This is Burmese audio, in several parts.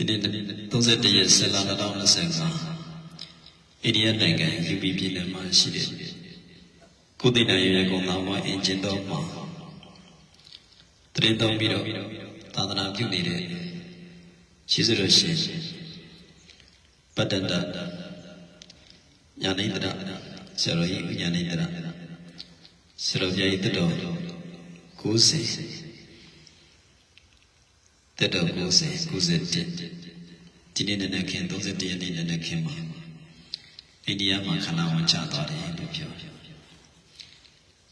ဒီနေ့31ရက်ဇလ2025အိန္ဒိယနိုင်ငံယူပီပြည်နယ်မှာရှိတဲ့ကိုသိနိုင်ရဲ့ကောင်သားမအင်ဂျင်တော်မှာတရင်တော်ပြီးတော့သာသနာပြုနေတဲ့ရှိစရရှင်ပတ္တန္တညာနေတရဆရာတော်ကြီးညာနေတရဆရာတော်ကြီးတတော်90 တက်တော့90 91ဒီနေ့နဲ့ခင်31ရက်နေ့နဲ့ခင်မှာအိန္ဒိယမှာခဏဝင်ချသွားတယ်လို့ပြော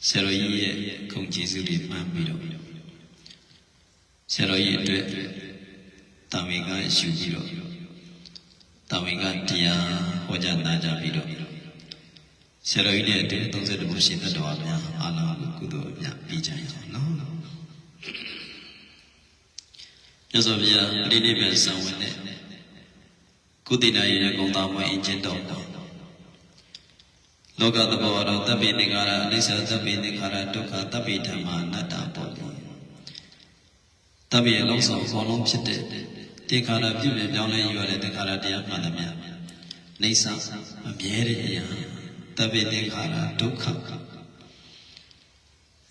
ဆရာတော်ကြီးရဲ့ဂုဏ်ကျေးဇူးတွေမှန်းပြီးတော့ဆရာတော်ကြီးအတွက်တာဝေကယူပြီးတော့တာဝေကတရားဟောကြားနာကြပြီးတော့ဆရာတော်ကြီးနဲ့အတူ32ဘုရှင်သတ္တဝါများအားလုံးကိုကုသိုလ်အများပြီးကြရအောင်နော် မြတ်စွာဘုရားပြိဋိဘံဆံဝင်တဲ့ကုသိနာရဲ့ဂုဏ်သားမွေးအင်ကျင့်တော်တော်လောကသဘောတော်တပ်ပိသင်္ခါရအနိစ္စတပ်ပိသင်္ခါရဒုက္ခတပ်ပိဓမ္မာအနတ္တပေါ်တယ်တပ်ပိရဲ့လုံးစုံအကုန်လုံးဖြစ်တဲ့သင်္ခါရပြုမြင်ပြောင်းလဲယူရတဲ့သင်္ခါရတရားမှန်သမျှနေဆာမမြဲတဲ့အရာတပ်ပိသင်္ခါရဒုက္ခ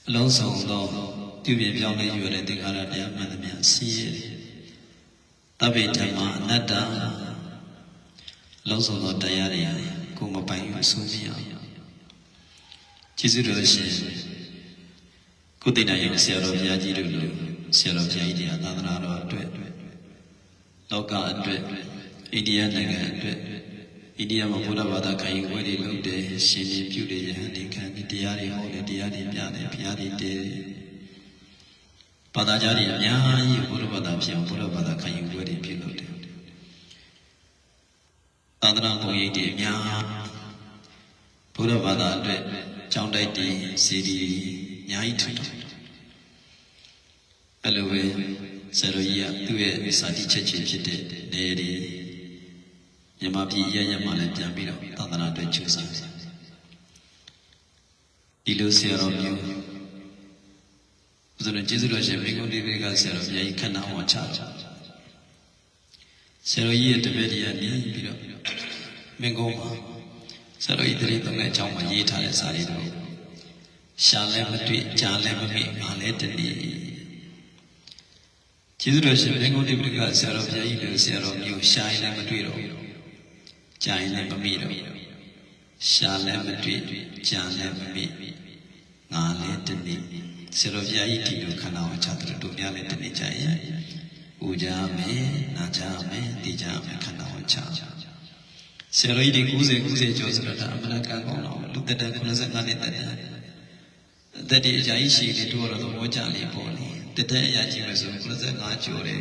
အလုံးစုံသော ပြုမြင်ပြောင်းလဲယူရတဲ့သင်္ခါရတရားမှန်သမျှဆင်းရဲတယ်တပ်ပိဓမ္မာအနတ္တလုံးစုံသောတရားတွေကိုမပိုင်ဘူးဆုံးမရအောင်ကျေးဇူးတော်ရှင်ကုသိဏယဆရာတော်ဘုရားကြီးတို့လိုဆရာတော်ဘုရားကြီးတရားသာသနာတော်အတွက်လောကအတွက်အိန္ဒိယနိုင်ငံအတွက်အိန္ဒိယမှာဘုရားဘာသာခံယူဝဲတွေလုပ်တယ်ရှင်နေပြုတယ်ယဟန်ဒီခံဒီတရားတွေဟောတယ်တရားတွေပြတယ်ဘုရားတွေတည် ဘာသာကြားတွေအများကြီးဘုရားဘာသာဖြစ်အောင်ဘုရားဘာသာခံယူဝဲတွေပြုလုပ်တယ်သာသနာ့ဘုံရိပ်တွေအများဘုရားဘာသာအတွက်ကျောင်းတိုက်တွေစီဒီအများကြီးထူထောင်အဲ့လိုပဲဆရာတော်ကြီးကသူ့ရဲ့စာတိချက်ချင်းဖြစ်တဲ့နေရီမြန်မာပြည်ရရမှလည်းပြန်ပြီးတော့သာသနာအတွက်ကျူးစာဒီလိုဆရာတော်မျိုး ဆိုတော့ကျေးဇူးတော်ရှင်မိဂုံဒီဘေကဆရာတော်ဘုရားကြီးခဏဟောချတော့ဆရာတော်ကြီးရဲ့တပည့်တွေကနေပြီးတော့မင်းကုန်းမှာဆရာတော်ကြီးတတိသုံးတဲ့အကြောင်းမှာရေးထားတဲ့စာလေးတွေရှာလည်းမတွေ့ကြားလည်းမမိငါလည်းတနည်းကျေးဇူးတော်ရှင်မင်းကုန်းဒီဘေကဆရာတော်ဘုရားကြီးလည်းဆရာတော်မျိုးရှာရင်လည်းမတွေ့တော့ကြားရင်လည်းမမိတော့ရှာလည်းမတွေ့ကြားလည်းမမိငါလည်းတနည်း ဆရာတော်ဘုရားကြီးဒီလိုခန္ဓာဝချတယ်တို့များလည်းတနည်းကြရဲ့ဦးကြမယ်နာကြမယ်သိကြမယ်ခန္ဓာဝချဆရာတော်ကြီးဒီ90 90ကျော်ဆိုတော့ဒါအမနာကံကောင်းတော့လူသက်တဲ့95နှစ်သက်တယ်အသက်ဒီအကြာကြီးရှိနေတို့တော့သဘောကျလေးပေါ့လေတက်တဲ့အရာကြီးပဲဆို95ကျော်တယ်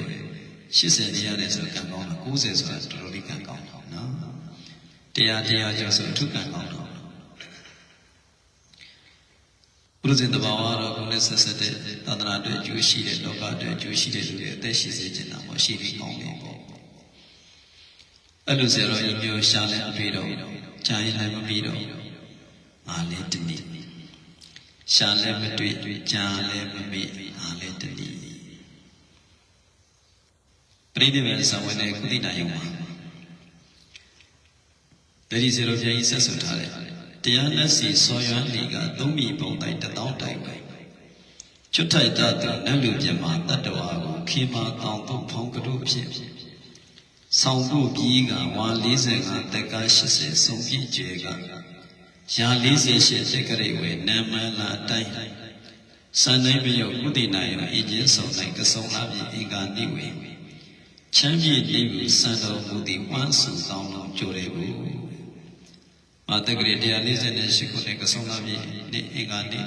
80နေရတယ်ဆိုကံကောင်းတာ90ဆိုတာတော်တော်လေးကံကောင်းတော့နော်တရားတရားကျော်ဆိုအထုကံကောင်း တော့ဘုရားရှင်တဘာဝတော့ကိုယ်နဲ့ဆက်ဆက်တဲ့သာသနာ့အတွက်အကျိုးရှိတဲ့လောကအတွက်အကျိုးရှိတဲ့လူတွေအသက်ရှိစေချင်တာပေါ့ရှိပြီးကောင်းတယ်ပေါ့အဲ့လိုဆရာတော်ကြီးမျိုးရှားလည်းမပြီးတော့ကြာရင်လည်းမပြီးတော့ငါလည်းတနည်းရှားလည်းမတွေ့ကြာလည်းမမိငါလည်းတနည်းပရိသေဝဆံဝင်တဲ့ကုသနာယုံမှာတတိဆရာတော်ဘုရားကြီးဆက်ဆိုထားတယ် တရားလက်စီစောရွမ်းလီကသုံးမိပုံတိုင်းတထောင်တိုင်ပဲချွတ်ထိုက်တတ်သူနတ်လူပြမှာတတ္တဝါကိုခေမာတောင်တော့ဖောင်းကတို့ဖြစ်ဆောင်ဖို့ပြီးကဝါ45တက်က80ဆုံးပြည့်ကျဲကရာ48တက်ကရိဝေနာမလာတိုင်းစံနိုင်မယောကုတိနာယအင်းချင်းဆောင်နိုင်ကဆုံလာပြီအင်္ဂါနိဝေချမ်းမြေနေပြီစံတော်မူသည်ဝမ်းစုတောင်းတော်ကြိုတယ်ဘူး မာတက္ကရီ148ခုနဲ့ကဆုံလာပြီဒီအင်္ဂါနိ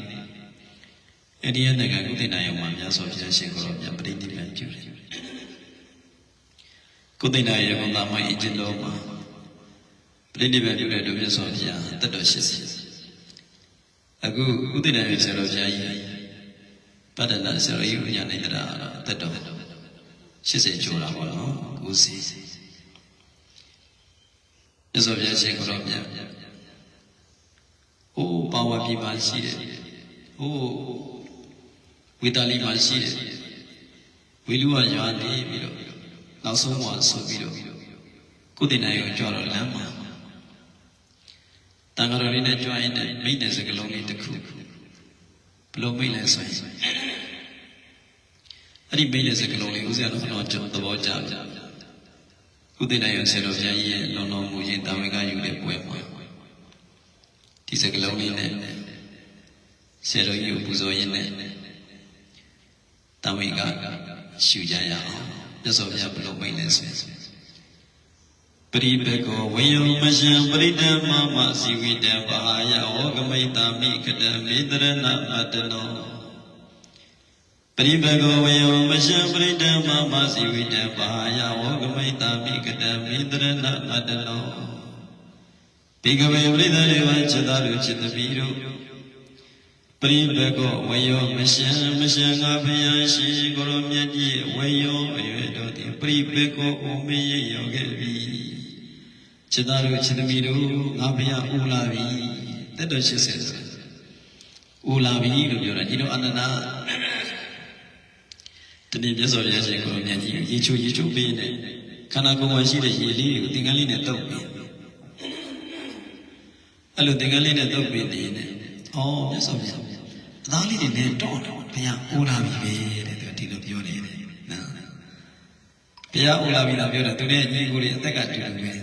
အဲ့ဒီနိုင်ငံကုတိနာယမှာမြတ်စွာဘုရားရှင်ကိုရောမြတ်ပရိနိဗ္ဗာန်ပြုတယ်ကုသိဏရေဘုံသားမအင်ဂျင်တော်မှာပြိဋိဘံပြုတဲ့ဒုမြတ်စွာဘုရားတတ်တော်ရှိစီအခုကုသိဏရေဆရာတော်ဘုရားကြီးပတ္တနာဆရာတော်ကြီးဉာဏ်နဲ့ကြတာတတ်တော်80ကျော်တာပေါ့နော်90မြတ်စွာဘုရားရှင်ကိုတော်မြတ် ဟိုးပါဝါပြပါရှိတယ်ဟိုးဝေတာလီမှာရှိတယ်ဝေလူကရွာနေပြီးတော့နောက်ဆုံးမှာဆိုပြီးတော့ကုသနိုင်ကိုကြွတော့လမ်းမှာတန်ဃာတော်လေးနဲ့ကြွရင်တဲ့မိတဲ့စကလုံးလေးတစ်ခုဘလို့မိလဲဆိုရင်အဲ့ဒီမိတဲ့စကလုံးလေးဦးဇင်းတော်တော့ကျွန်တော်သဘောကျတယ်ကုသနိုင်ရဆရာတော်ဘုရားကြီးရဲ့လုံလုံမူရင်တာဝန်ကယူတဲ့ပွဲမှာ ဒီစကလုံးလေးနဲ့ဆရာတော်ကြီးကိုပူဇော်ရင်းနဲ့တာဝန်ကရှူကြရအောင်မြတ်စွာဘုရားဘလို့မိတ်လဲဆိုရင်ပရိဘေကောဝေယမရှံပရိဒမ္မမဇီဝိတံဘာယဝကမိတာမိကတမေတရဏမတနောပရိဘေကောဝေယမရှံပရိဒမ္မမဇီဝိတံဘာယဝကမိတာမိကတမေတရဏမတနော ဒီကမေပရိသတ်တွေဝချစ်သားတို့ချစ်သမီးတို့ပရိဘကောဝေယောမရှင်မရှင်ငါဖယားရှိကိုရောမြတ်ကြီးဝေယောအရွယ်တော်သည်ပရိဘကောဥမေရရောခဲ့ပြီချစ်သားတို့ချစ်သမီးတို့ငါဖယားဥလာပြီတက်တော်80ဆိုဥလာပြီလို့ပြောတာညီတော်အနန္တတနေ့မြတ်စွာဘုရားရှင်ကိုရောမြတ်ကြီးရေချိုးရေချိုးပေးနေခန္ဓာကိုယ်မှာရှိတဲ့ရေလေးတွေကိုသင်္ကန်းလေးနဲ့တုပ်ပြီး အဲ့လိုသင်္ကန်းလေးနဲ့တုပ်ပြီးနေနေဩမြတ်စွာဘုရားအသားလေးတွေနဲ့တော့တော့ဘုရားအိုလာပြီပဲတဲ့သူဒီလိုပြောနေတယ်နော်ဘုရားအိုလာပြီလားပြောတယ်သူနဲ့ညီကိုလေးအသက်ကတူတူပဲ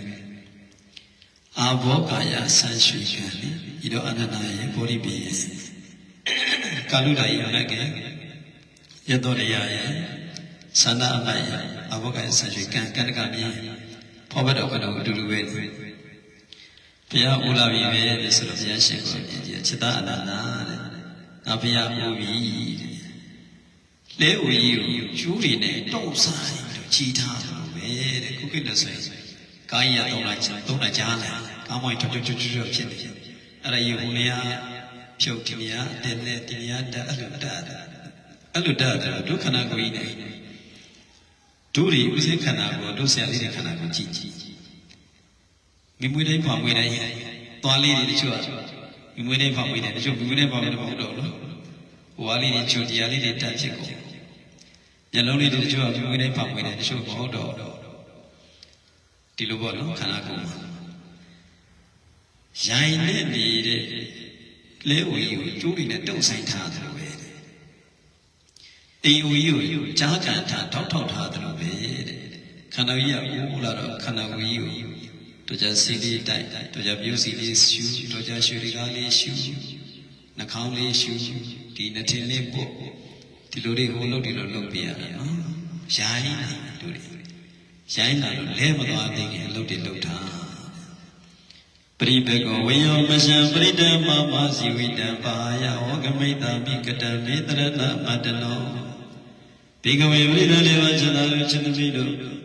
အာဘောကာယဆန်ရွှေကံလေဤတော့အနန္တရဲ့ဘောဓိပိယကာလုဒာယမကယတောရယရဲ့သန္တာအမယအာဘောကာယဆန်ရွှေကံကန္တကမြေဖောဘတော်ကတော့အတူတူပဲ ဘုရားအိုလာပြီပဲတဲ့ဆိုတော့ဘုရားရှင်ကိုမြင်ကြည့်ချစ်သားအနန္တတဲ့ငါဘုရားအိုပြီတဲ့လဲဦးကြီးကိုကျူးတွေနဲ့တုံးစားပြီးတော့ကြည်ထားတယ်ပဲတဲ့ခုကိလက်ဆိုရင်ကာယသုံးလိုက်သုံးလိုက်ကြားလာကာမွိုင်းထွတ်ထွတ်ထွတ်ထွတ်ဖြစ်နေအဲ့ဒါယူဟူနေရဖြုတ်တင်ရတဲ့နဲ့တင်ရတအဲ့လိုတတ်အဲ့လိုတတ်တယ်ဒုက္ခနာကိုကြီးနေတို့ဒီဥစဉ်ခန္ဓာကိုတို့ဆရာလေးတွေခန္ဓာကိုကြည့်ကြည့် မိမွေးတိုင်းပါမွေးတိုင်းသွားလေးတွေတချို့မိမွေးတိုင်းပါမွေးတယ်တချို့မိမွေးတိုင်းပါမွေးတယ်မဟုတ်တော့လို့ဟိုအားလေးတွေချိုတရားလေးတွေတတ်ဖြစ်ကုန်မျက်လုံးလေးတွေတချို့မိမွေးတိုင်းပါမွေးတယ်တချို့မဟုတ်တော့ဒီလိုပေါ့နော်ခန္ဓာကိုယ်မှာရိုင်နဲ့နေတဲ့လဲဝီကိုကျိုးတွေနဲ့တုံဆိုင်ထားတယ်ပဲတဲ့အိမ်ဝီကိုကြားကန်ထားထောက်ထောက်ထားတယ်ပဲတဲ့ခန္ဓာကြီးကအိုးလာတော့ခန္ဓာဝီကို တို့ကြစီလေးတိုက်တို့ကြပြုစီလေးရှူတို့ကြရွှေရီကားလေးရှူနှာခေါင်းလေးရှူဒီနှထင်လေးပုတ်ဒီလိုတွေဟိုလုပ်ဒီလိုလုပ်ပြရတာနော်ရိုင်းနေတို့တွေရိုင်းလာတော့လဲမသွားသေးခင်လှုပ်တယ်လှုပ်တာပရိဘေကောဝေယောမရှံပရိဒမမဇီဝိတံပါယဝကမိတာမိကတံမေတရဏမတနောဘေကဝေပရိဒလေဝချတာလူချင်းသမီးတို့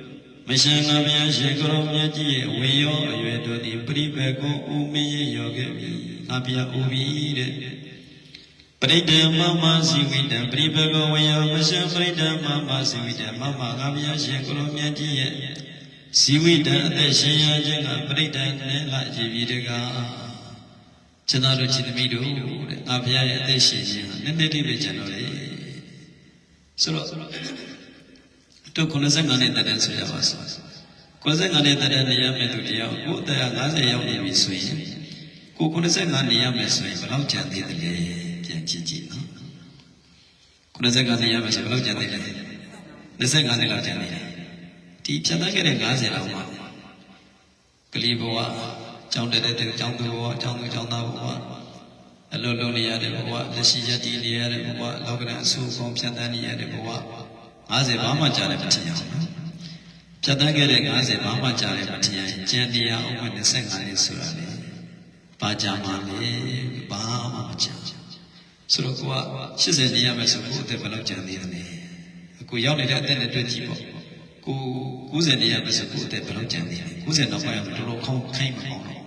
မရှံငါဗျာရှေကရောမြတ်ကြီးရဲ့ဝေယောအရွယ်တို့သည်ပရိဘေကောဥမင်းရဲ့ရောခဲ့ပြီငါဗျာဥပြီတဲ့ပရိဒေမမဇီဝိတံပရိဘေကောဝေယောမရှံပရိဒေမမဇီဝိတံမမငါဗျာရှေကရောမြတ်ကြီးရဲ့ဇီဝိတံအသက်ရှင်ရခြင်းကပရိဒံနဲ့လာကြည်ပြီးတကားခြေသားတို့ခြေသမီးတို့တဲ့ငါဘုရားရဲ့အသက်ရှင်ခြင်းဟာနည်းနည်းလေးပဲကျန်တော့လေဆိုတော့ တို့95နှစ်တည်းဆိုရပါစို့95နှစ်တည်းနေရမယ်သူတရားကိုအသက်50ရောက်နေပြီဆိုရင်ကို95နေရမယ်ဆိုရင်ဘယ်လောက်ကျန်သေးသလဲပြန်ကြည့်ကြည့်နော်95နေရမယ်ဆိုဘယ်လောက်ကျန်သေးလဲ25နှစ်လောက်ကျန်သေးတယ်ဒီဖြတ်သန်းခဲ့တဲ့90လောက်မှာကလေးဘဝကျောင်းတက်တဲ့ကျောင်းသူဘဝကျောင်းသူကျောင်းသားဘဝအလုံးလုံးနေရတဲ့ဘဝလက်ရှိရည်တည်နေရတဲ့ဘဝလောကရန်အဆူပုံဖြတ်သန်းနေရတဲ့ဘဝ 50ဘာမှကြားတယ်မထင်အောင်နော်ဖြတ်သန်းခဲ့တဲ့90ဘာမှကြားတယ်မထင်ရင်ကျန်တရားအောင်25နှစ်ဆိုတာလေဘာကြားမှလဲဘာမှမကြားဆိုတော့ကိုက80နေရမယ်ဆိုကိုအသက်ဘယ်လောက်ကျန်သေးသလဲကိုရောက်နေတဲ့အသက်နဲ့တွေ့ကြည့်ပေါ့ကို90နေရမယ်ဆိုကိုအသက်ဘယ်လောက်ကျန်သေးလဲ90နောက်ပိုင်းတော့တော်တော်ခေါင်းခိုင်းမအောင်တော့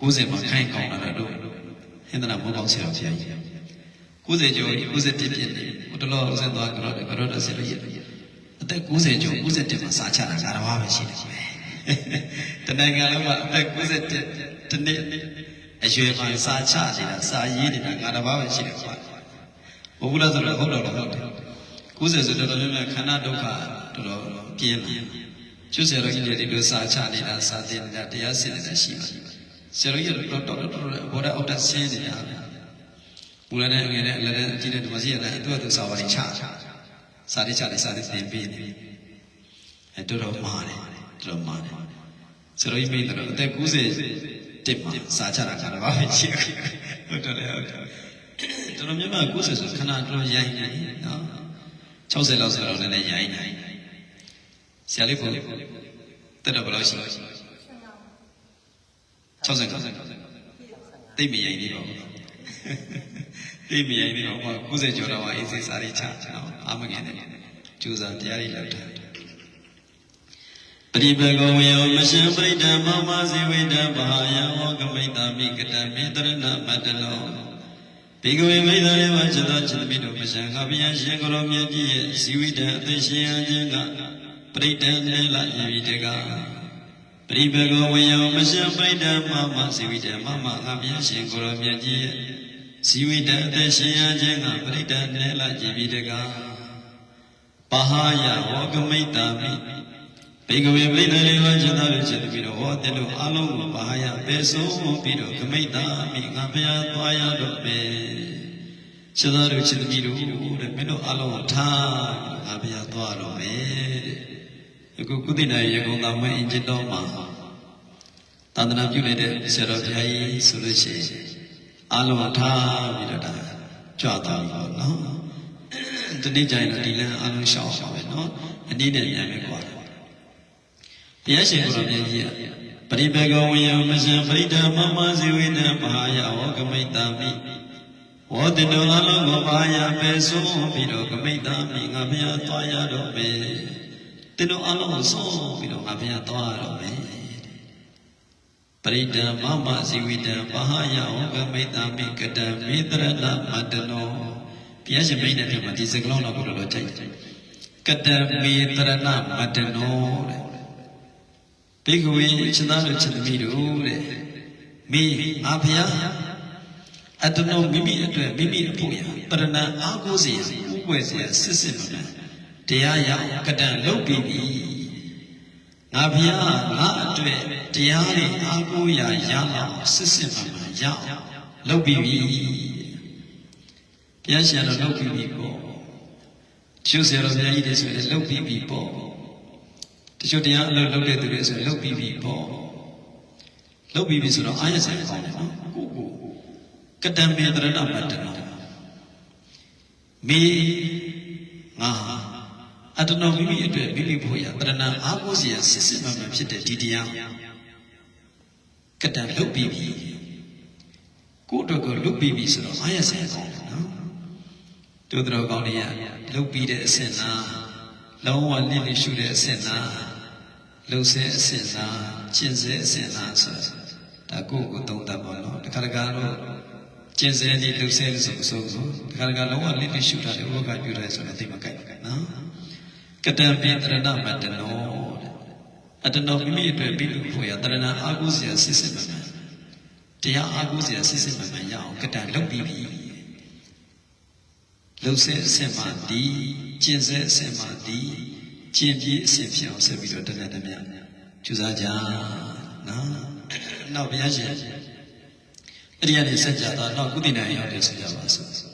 90မှာခိုင်းကောင်းလာတော့ဟင်္ဒနာဘောကောင်းဆရာဖျားကြီး 90ကျော်90ပြည့်ပြည့်နေဟိုတလောဆက်သွားကြတော့ကြတော့ဆက်လို့ရအသက်90ကျော်91မှာစာချတာဒါတော့ပဲရှိတယ်ပဲတနိုင်ငံလုံးမှာအသက်91တနေ့အရွယ်မှာစာချနေတာစာရေးနေတာငါတစ်ပါးပဲရှိတယ်ကွာဘုရားဆိုတော့ဟုတ်တော့ဟုတ်တယ်90ဆိုတော်တော်များများခန္ဓာဒုက္ခတော်တော်ပြင်းလာကျွတ်ဆရာတော်ကြီးတွေဒီလိုစာချနေတာစာသင်နေတာတရားစစ်နေတာရှိပါဆရာတော်ကြီးတော်တော်တော်တော်ဘောဓအောက်တက်ဆင်းနေတာ မူလနဲ့ငယ်နဲ့အလနဲ့အကြီးတဲ့ဓမ္မစီရနဲ့သူ့အတူစာပါလိချစာတိချတယ်စာတိသင်ပေးနေအဲတော်တော်မာတယ်တော်တော်မာတယ်ဆရာတော်ကြီးမိတယ်တော့အသက်90တက်မှာစာချတာခါတော့ဘာဖြစ်ရှိဟုတ်တယ်လေဟုတ်တယ်တော်တော်များများ90ဆိုခဏတော်ရိုင်းနေနော်60လောက်ဆိုတော့လည်းရိုင်းနေဆရာလေးကိုတက်တော့ဘယ်လောက်ရှိလဲ60တိတ်မရိုင်းသေးပါဘူး တိတ်မရိုင်းသေးပါဘူး90ကျော်တော့အေးစေးစားရိချနော်အာမငယ်နဲ့ကျူစာတရားတွေလောက်တာပရိပကောဝေယောမရှင်ပရိဒံမောမဇေဝိတံဘာယဝကမိတ္တမိကတမေတရဏမတ္တလောဘေကဝေမိတ္တရေဝจิตာจิตမိတို့မရှင်ငါဘုရားရှင်ကိုရောမြတ်ကြီးရဲ့ဇီဝိတံအသိရှင်အခြင်းကပရိဒံနေလာဤတကားပရိပကောဝေယောမရှင်ပရိဒံမမဇေဝိတံမမငါဘုရားရှင်ကိုရောမြတ်ကြီးရဲ့ ဇီဝိတံအသိရှင်အခြင်းကပရိဒံနေလာဤတကားပဟာယဝကမိတ္တမိဘေကဝေပိဋကလေးဝจิตာလို့ချက်ပြီးတော့ဟောတယ်လို့အလုံးကိုပါရပဲဆုံးပြီးတော့ကမိတ္တာမိငါဘုရားသွားရတော့ပဲချက်သားတို့ချက်သမီးတို့တဲ့မင်းတို့အလုံးကိုထားငါဘုရားသွားတော့မယ်တဲ့အခုကုသနာရေကုံတော်မအင်ဂျင်တော်မှာသာသနာပြုလိုက်တဲ့ဆရာတော်ဘုရားကြီးဆိုလို့ရှိရင် အလုံးကိုထားပြီးတော့ဒါကြွသွားပြီပေါ့နော်ဒီနေ့ကျရင်တော့ဒီလမ်းအလုံးရှောက်ပါပဲနော်အနည်းနဲ့ပြန်မယ်ကွာဘုရားရှင်ကိုယ်တော်မြတ်ကြီးပရိပေကောဝေယမရှင်ပရိဒမမဇေဝိနမဟာယဝကမိတ္တမိဝေါတိတောအလုံးကိုဘာယပဲဆုံးပြီးတော့ကမိတ္တမိငါဘုရားသွားရတော့မယ်တင်တို့အလုံးကိုဆုံးပြီးတော့ငါဘုရားသွားရတော့မယ် ပရိဒမမဇေဝိတမဟာယဝကမိတ္တမိကတံမေတရဏမတ္တနောဘုရားရှင်မိတ်တဲ့ပြမှာဒီစကလုံးတော့ကိုတော်တော်ကြိုက်တယ်ကတံမေတရဏမတ္တနောတဲ့ဘိက္ခဝေချစ်သားတို့ချစ်သမီးတို့တဲ့မိငါဖျားအတနောမိမိအတွက်မိမိအဖို့ရတရဏအားကိုးစီဥပွဲစီစစ်စစ်မှန်တရားရကတံလုပ်ပြီးပြီ ငါဖျားငါအတွက်တရားတွေအားကိုးရရအောင်စစ်စစ်မှန်မှန်ရအောင်လုပ်ပြီးပြီဘုရားရှင်တော်လုပ်ပြီးပြီပေါ့ကျုပ်ဆရာတော်ဘုရားကြီးတွေဆိုရင်လုပ်ပြီးပြီပေါ့တချို့တရားအလုပ်လုပ်တဲ့သူတွေဆိုလုပ်ပြီးပြီပေါ့လုပ်ပြီးပြီဆိုတော့အာရဆိုင်ကောင်းတယ်နော်ကိုကိုကတံမေတရဏမတ္တနာမေငါ အတ္တနောမိမိအတွက်မိမိဖို့ရတရဏအာကိုးစီရစစ်စစ်မှန်မှန်ဖြစ်တဲ့ဒီတရားကတံလုပ်ပြီးပြီကိုအတွက်ကိုလုပ်ပြီးပြီဆိုတော့အာရဆိုင်ကောင်းတယ်နော်တို့တော်ကောင်းတွေကလုပ်ပြီးတဲ့အဆင့်လားလုံးဝလိလိရှုတဲ့အဆင့်လားလှုပ်ဆဲအဆင့်လားကျင့်ဆဲအဆင့်လားဆိုဒါကိုယ့်ကိုယ်သုံးသပ်ပါတော့တခါတခါတော့ကျင့်ဆဲဒီလှုပ်ဆဲလို့ဆိုဆိုဆိုတခါတခါလုံးဝလိလိရှုတာလေဥပ္ပကပြုတယ်ဆိုတော့သိမကြိုက်ဘူးနော် ကတံပိတရဏမတ္တနောအတ္တနောမိမိအတွက်ပြီးလို့ဖို့ရတရဏအာဟုဇယစစ်စစ်မှန်မှန်တရားအာဟုဇယစစ်စစ်မှန်မှန်ရအောင်ကတံလုပ်ပြီးပြီလှုပ်ဆဲအဆင့်မှဒီကျင့်ဆဲအဆင့်မှဒီကျင့်ပြီးအဆင့်ဖြစ်အောင်ဆက်ပြီးတော့တနေ့တည်းမြကျူစားကြနော်နောက်ဘုရားရှင်အဲ့ဒီကနေဆက်ကြတော့နောက်ကုသနာရောက်တယ်ဆိုကြပါစို့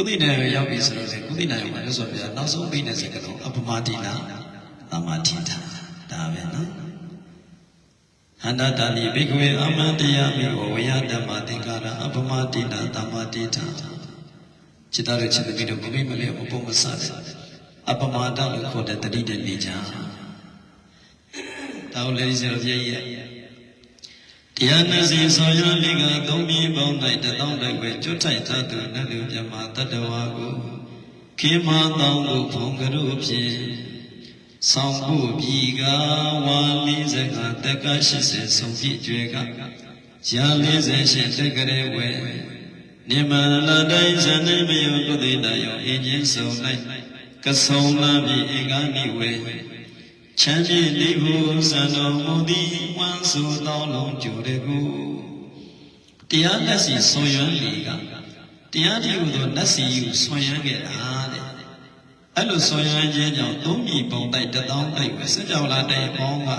ကုသိနာရောရောက်ပြီဆိုတော့ကုသိနာရောမှာလို့ဆိုပြနောက်ဆုံးပြီးတဲ့စကားလုံးအပမတိနာသမာဓိတာဒါပဲနော်ဟန္တတာနိဘိကဝေအမန္တယမိဝဝယဓမ္မသင်္ကာရအပမတိနာသမာဓိတာจิตရချစ်သမီးတို့မိမိမလေးအပုံမဆတဲ့အပမာဒလို့ခေါ်တဲ့တတိတဲ့နေကြဒါကိုလည်းဒီစရပြည့်ရဲ့ တရားနဲ့စီဆောင်ရလေးကသုံးပြီးပေါင်း၌တသောတိုက်ွယ်ကျွတ်ထိုက်သသူနတ်လူမြမတတ္တဝါကိုခေမသောကိုဘုံကရုဖြင့်ဆောင်ဖို့ပြီကဝါ45တက္က80ဆုံးပြည့်ကျွဲကရာ48တက္ကရေဝဲနိမလတိုင်းဇန်နေမယောကုသိတယောအင်းချင်းဆုံး၌ကဆုံလာပြီဧကနိဝေ ချမ်းမြေလိဟုစံတော်မူသည်ဝမ်းဆိုသောလုံးကြိုတကူတရားလက်စီဆွန်ရွမ်းလီကတရားဒီဟုသောလက်စီကိုဆွန်ရွမ်းခဲ့တာတဲ့အဲ့လိုဆောရမ်းခြင်းကြောင့်သုံးပြီပုံတိုက်တထောင်းတိုက်ဝစကြောလာတိုင်ပေါင်းက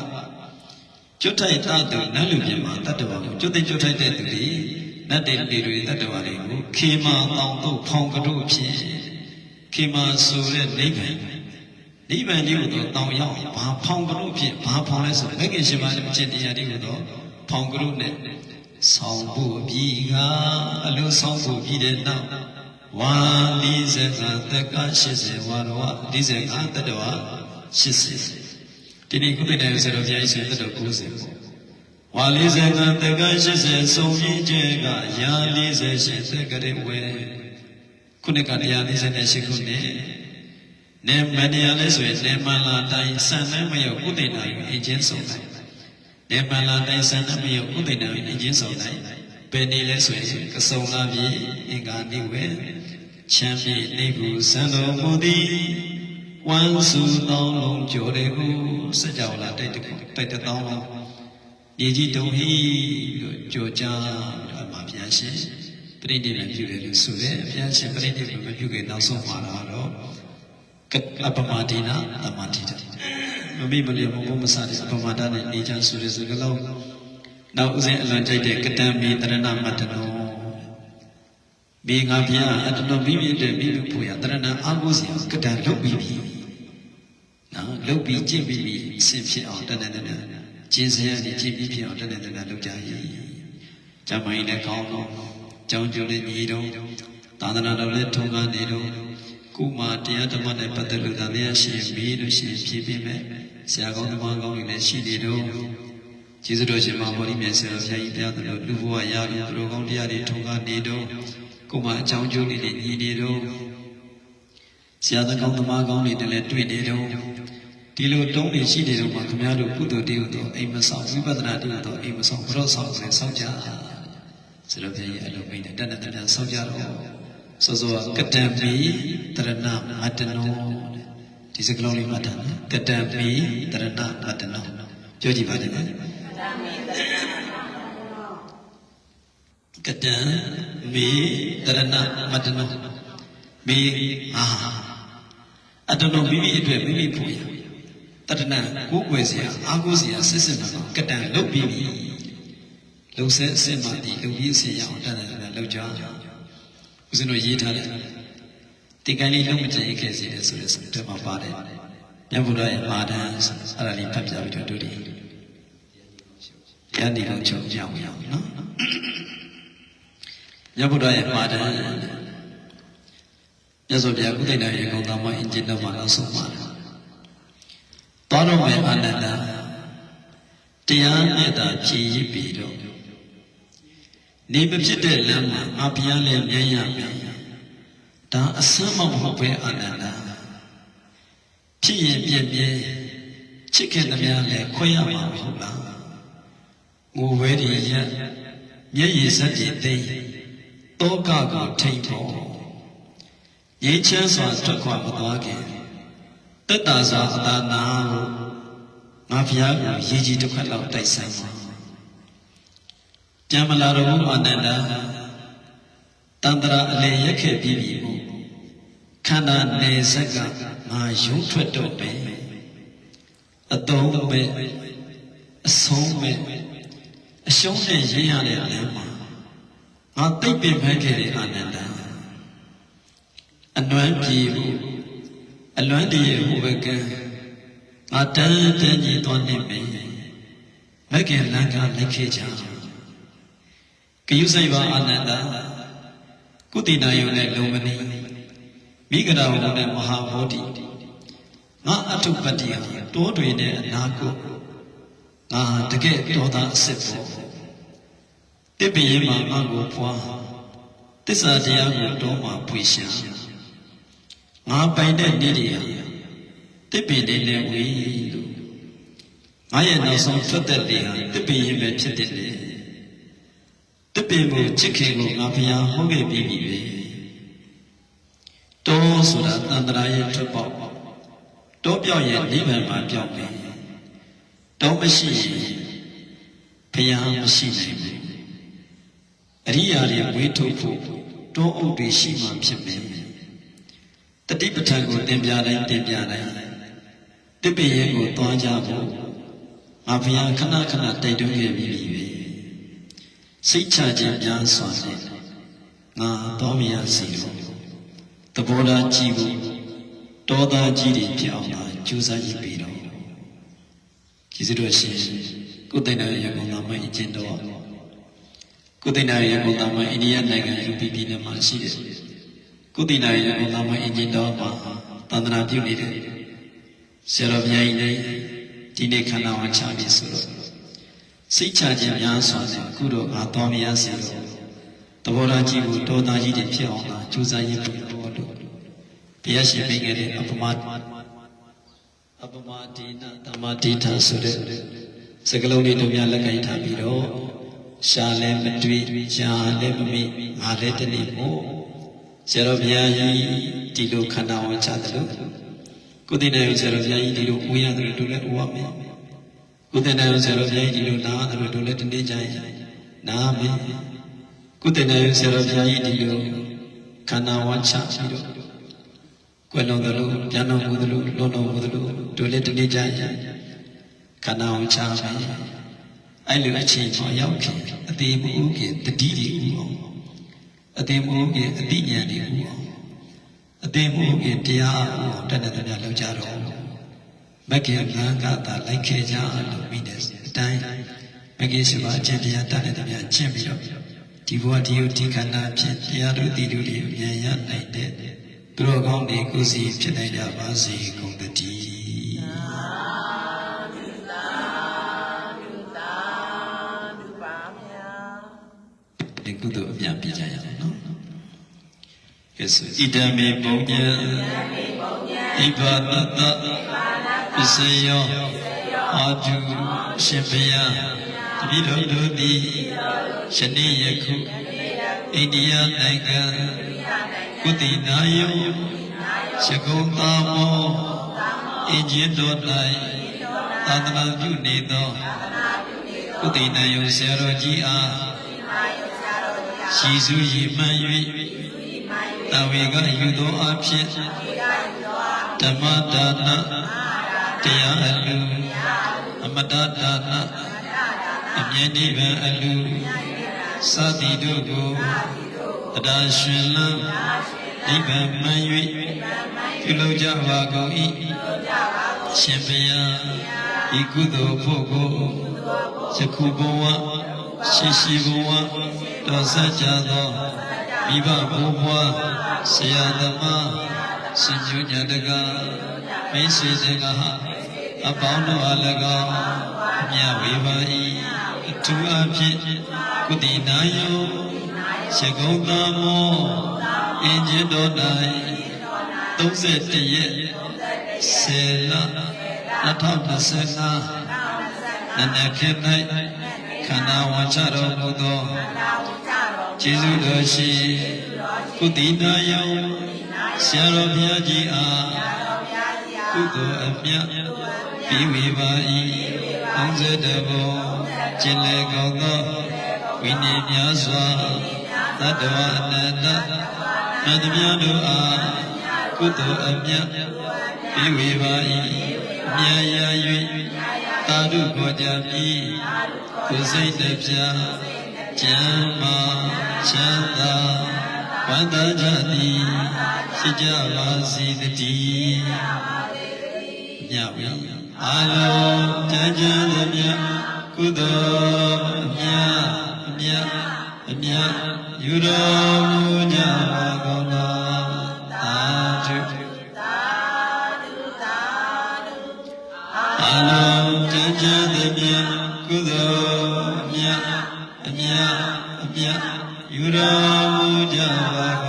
ကျွတ်ထိုက်တသူနတ်လူပြင်မှာတတ္တဝါကိုကျွတ်သိကျွတ်ထိုက်တဲ့သူတွေနတ်တွေလူတွေတတ္တဝါတွေကိုခေမာတောင်တို့ဖောင်ကတို့ဖြင့်ခေမာဆိုတဲ့နိဗ္ဗာန် နိဗ္ဗာန်ကြီးကိုတော့တောင်ရောက်ဘာဖောင်ကတို့ဖြင့်ဘာဖောင်လဲဆိုမဂ္ဂင်ရှင်ပါးအကျင့်တရားတွေကိုတော့ဖောင်ကတို့နဲ့ဆောင်းဖို့ပြီးကအလိုဆောင်းဖို့ပြီးတဲ့နောက်ဝါ45တက္က80ဝါရော45တတ္တဝါ80ဒီနေ့ခုတည်းနဲ့ဆိုတော့ဘုရားရှင်တတ္တ90ပေါ့ဝါ45တက္က80ဆုံးရင်းကျဲကရာ48တက္ကရေဝဲခုနှစ်ကတရား48ခုနှစ် နေမတရားလဲဆိုရင်နေမလာတိုင်းစံနှမရောက်ဥဒိဏယူအင်ချင်းဆုံးတယ်နေမလာတိုင်းစံနှမရောက်ဥဒိဏယူအင်ချင်းဆုံးတယ်ဘယ်နေလဲဆိုရင်ကစုံလာပြီအင်္ဂါနိဝေချမ်းမြေနေဘူးစံတော်မူသည်ဝမ်းစုတောင်းလုံးကြော်တယ်ကိုစကြဝဠာတိုက်တခုတိုက်တတောင်းလုံးညီကြီးတုံဟီပြီးတော့ကြော်ကြားအမှဘုရားရှင်ပရိနိဗ္ဗာန်ပြုတယ်လို့ဆိုတယ်ဘုရားရှင်ပရိနိဗ္ဗာန်မပြုခင်နောက်ဆုံးမှာတော့က အပမဒိနာတမတိတမမိမလျောဘုံမစတဲ့အပမဒနဲ့နေချဆိုတဲ့စကားလုံးနောက်ဦးစင်းအလွန်ကြိုက်တဲ့ကတံမီတရဏမတ္တနောမိငါဘုရားအတ္တနောမိမိတဲ့မိမိဖို့ရတရဏအာဟုစီကတံလုတ်ပြီးပြီနော်လုတ်ပြီးကြင့်ပြီးပြီအဆင်ဖြစ်အောင်တနေ့တနေ့ကျင်းစရာကြီးကြည့်ပြီးဖြစ်အောင်တနေ့တနေ့လုပ်ကြရည်ကျမ်းမိုင်းလည်းကောင်းတော့ကြောင်းကျိုးလည်းညီတော့သာသနာတော်လည်းထုံကနေတော့ ကုမာတရားဓမ္မနဲ့ပတ်သက်လို့ဒါလည်းရှိပြီးလို့ရှိရင်ဖြည့်ပေးမယ်ဆရာကောင်းသမားကောင်းတွေလည်းရှိနေတော့ကျေးဇူးတော်ရှင်မဘောဓိမြတ်ဆရာဘုရားကြီးတရားတော်လူဘဝရလို့သူတော်ကောင်းတရားတွေထုံကနေတော့ကုမာအကြောင်းကျိုးလေးတွေညီနေတော့ဆရာသကောင်းသမားကောင်းတွေလည်းတွေ့နေတော့ဒီလိုတုံးနေရှိနေတော့မှခင်ဗျားတို့ကုသိုလ်တရားတို့အိမ်မဆောင်ဝိပဿနာတရားတို့အိမ်မဆောင်ဘုရောဆောင်ဆိုရင်စောင့်ကြဆရာဘုရားကြီးအလုံးမိတ်နဲ့တဏ္ဍတဏ္ဍစောင့်ကြတော့ စောစောကတံမီတရဏမတ္တနောဒီစကလုံးလေးမှတ်ထားနော်ကတံမီတရဏမတ္တနောပြောကြည့်ပါလိမ့်မယ်ကတံမီတရဏမတ္တနောမီအာအတ္တနောမိမိအတွက်မိမိဖို့ရတတနာကိုယ်ွယ်စရာအာကိုစရာစစ်စစ်မှာကတံလုတ်ပြီးပြီလုံဆဲအစစ်မှဒီလုံပြီးအစစ်ရအောင်တတ်တယ်လောက်ကြ ဦးဇင်းတို့ရေးထားတယ်ဒီကံလေးလုံးမကြိုက်ခဲ့စေတယ်ဆိုတဲ့ဆိုတဲ့မှာပါတယ်မြတ်ဗုဒ္ဓရဲ့မာဒန်အဲ့ဒါလေးဖတ်ပြပြီးတော့တို့ဒီတရားနေလုံးချုပ်ကြအောင်ရအောင်နော်မြတ်ဗုဒ္ဓရဲ့မာဒန်မြတ်စွာဘုရားကုသိုလ်ရဲ့ကောင်းသားမအင်ဂျင်တော်မှာလောက်ဆုံးပါတယ်သွားတော့မယ်အာနန္ဒာတရားနဲ့တာဖြည်ရစ်ပြီးတော့ နေမဖြစ်တဲ့လမ်းမှာငါဘုရားလည်းမြင်ရမယ်ဒါအစမ်းမဟုတ်ပဲအာနန္ဒာဖြစ်ရင်ပြည့်ပြည့်ချစ်ခင်သမျှလည်းခွဲရမှာမဟုတ်လားငိုဝဲဒီရမျက်ရည်စက်ပြေသိတောကကိုထိတ်ဖို့ငြိမ်းချမ်းစွာထွက်ခွာမသွားခင်တက်တာစွာအသာနာကိုငါဘုရားကိုရည်ကြည်တစ်ခွက်လောက်တိုက်ဆိုင်ပါ ပြန်မလာတော့ဘူးအနန္ဒာတန္တရာအလေရက်ခဲ့ပြီးပြီမို့ခန္ဓာနေဆက်ကငါရုံးထွက်တော့ပဲအတုံးပဲအဆုံးပဲအရှုံးနဲ့ရင်းရတဲ့လမ်းမှာငါတိတ်ပင်ဖက်ခဲ့တဲ့အာနန္ဒာအနွမ်းပြေဖို့အလွမ်းတည်းဟိုဘကံငါတန်းတန်းကြီးသွားနေမယ်မကင်လန်ကလိုက်ခဲ့ကြ ကယုဆိုင်ပါအာနန္ဒာကုတိနာယုံနဲ့လုံမနီမိဂရာဝုနဲ့မဟာဘောဓိငါအထုပတ္တိဟာတိုးတွေနဲ့အနာကိုငါတကယ်တော်သားအစ်စ်ဖို့တိပ္ပိယမှာငါကိုဖွာတစ္ဆာတရားကိုတော်မှာပွေရှာငါပိုင်တဲ့နေ့တွေဟာတိပ္ပိလေးနဲ့ဝေးလို့ငါရဲ့နောက်ဆုံးထွက်သက်လေးဟာတိပ္ပိယပဲဖြစ်တဲ့လေ တိပ္ပိကိုချစ်ခင်ကိုငါဘုရားဟောခဲ့ပြီးပြီပဲတောဆိုတာတန်တရာရဲ့ထွက်ပေါက်တောပြောက်ရဲ့နိဗ္ဗာန်မှာပြောက်တယ်တောမရှိရင်ဘုရားမရှိနိုင်ဘူးအရိယာတွေဝေးထုတ်ဖို့တောအုပ်တွေရှိမှဖြစ်မယ်တတိပဋ္ဌာန်ကိုတင်ပြတိုင်းတင်ပြတိုင်းတစ်ပင်ရဲကိုသွားကြဖို့ငါဘုရားခဏခဏတိုက်တွန်းခဲ့ပြီးပြီပဲ စိတ်ချခြင်းများစွာနဲ့ငါတော်မရစီတော့သဘောထားကြည့်ဖို့တောသားကြီးတွေဖြစ်အောင်သာကြိုးစားကြည့်ပြီးတော့ကျေးဇူးတော်ရှင်ကိုယ်တိုင်တော်ရေကုန်သားမအကျင့်တော်ကိုယ်တိုင်တော်ရေကုန်သားမအိန္ဒိယနိုင်ငံယူပီပြည်နယ်မှာရှိတယ်ကိုယ်တိုင်တော်ရေကုန်သားမအကျင့်တော်မှာတန်တရာပြုနေတယ်ဆရာတော်ဘုရားကြီးလည်းဒီနေ့ခန္ဓာဝန်ချပြီဆိုတော့ စိတ်ချခြင်းများစွာနဲ့အခုတော့ငါတော်မရစီတော့သဘောထားကြည့်ဖို့တောသားကြီးတွေဖြစ်အောင်သာကြိုးစားရည်ပြီးတော့လို့ဘုရားရှင်ပေးခဲ့တဲ့အပမအပမဒိနတမဒိဋ္ဌဆိုတဲ့စကလုံးလေးတို့များလက်ကင်ထားပြီးတော့ရှားလည်းမတွေ့ရှားလည်းမမိငါလည်းတနေ့မို့ဆရာတော်ဘုရားကြီးဒီလိုခန္ဓာဝန်ချတယ်လို့ကိုယ်တည်နေဆရာတော်ဘုရားကြီးဒီလိုဦးရတယ်တို့လည်းဦးရမယ် ကိုယ်တည်နေဆရာတော်ဘုရားကြီးဒီလိုနားတယ်တို့လည်းတနေ့ကျရင်နားမယ်ကိုယ်တည်နေဆရာတော်ဘုရားကြီးဒီလိုခန္ဓာဝန်ချပြီးတော့ကွယ်လွန်သလိုပြန်တော်မူသလိုလွန်တော်မူသလိုတို့လည်းတနေ့ကျရင်ခန္ဓာဝန်ချမယ်အဲ့လိုအချိန်ပေါ်ရောက်ခင်အသေးမဟုတ်ခင်တတိတွေဥအောင်အသေးမဟုတ်ခင်အတိညာတွေဥအောင်အသေးမဟုတ်ခင်တရားဥအောင်တတ်တဲ့တရားလောက်ကြတော့ မက္ကေလန်ကသာလိုက်ခဲ့ကြလို့မိတယ်အတိုင်းမက္ကေရှိပါအကျင့်တရားတတ်တဲ့တရားကျင့်ပြီးတော့ဒီဘဝဒီယုဒီခန္ဓာဖြင့်တရားတို့တည်တို့တွေအမြင်ရနိုင်တဲ့သူတော်ကောင်းတွေကိုယ်စီဖြစ်နိုင်ကြပါစေကုန်သတည်းဒီကုသိုလ်အမြတ်ပြကြရအောင်နော်ကဲဆိုဣဒံမေပုံညံဣဗာတတပ စ္စယောအာတုရှင်ဘုရားတပိတော်တို့သည်ယနေ့ယခုအိန္ဒိယနိုင်ငံကုတိနာယောရှကုံသာမောအင်ဂျင်တော်၌သာသနာပြုနေသောကုတိနာယောဆရာတော်ကြီးအားရှိစုရည်မှန်၍တဝေကယူသောအဖြစ်ဓမ္မဒါန တရားအလူအမတဒါနအမြဲနိဗ္ဗာန်အလူစသည်တို့ကိုတရားရှင်လန်းနိဗ္ဗာန်မှန်၍ပြုလုပ်ကြပါကုန်၏ရှင်ဘုရားဤကုသိုလ်ဖို့ကိုယခုဘဝရှိရှိဘဝတော်ဆက်ကြသောမိဘဘိုးဘွားဆရာသမားရှင်ကျူးညာတကမိတ်ဆွေတက အပေါင်းတို့အား၎င်းအမြဝေပါ၏အထူးအဖြင့်ကုတိနာယောရှကုံသာမောအင်ဂျင်တော်၌31ရက်ဆေလ2025နနခေ၌ခန္ဓာဝန်ချတော်မူသောကျေးဇူးတော်ရှင်ကုတိနာယောဆရာတော်ဘုရားကြီးအားကုသိုလ်အမြတ် ပြီးဝေပါ၏31ဘုံကျင်လေကောင်းသောဝိနည်းများစွာသတ္တဝအနန္တနတ်မြတ်တို့အားကုသိုလ်အမြတ်ပြီးဝေပါ၏အမြတ်ရ၍သာဓုကိုကြပြီးကိုယ်စိတ်နှပြကျမ်းမာချမ်းသာဝန္တာကြသည်ရှိကြပါစေတည်းမြတ်ဝိ အာလုံးကြံကြံသမျှကုသိုလ်အမြတ်အမြတ်အမြတ်ယူတော်မူကြပါကုန်လားသာဓုအာလုံးကြံကြံသမျှကုသိုလ်အမြတ်အမြတ်အမြတ်ယူတော်မူကြပါကုန်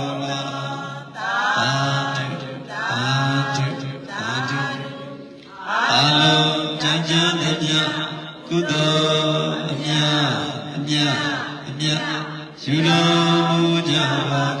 ကုသိုလ်အမြတ်အမြတ်အမြတ်ယူတော်မူကြပါကုန်လား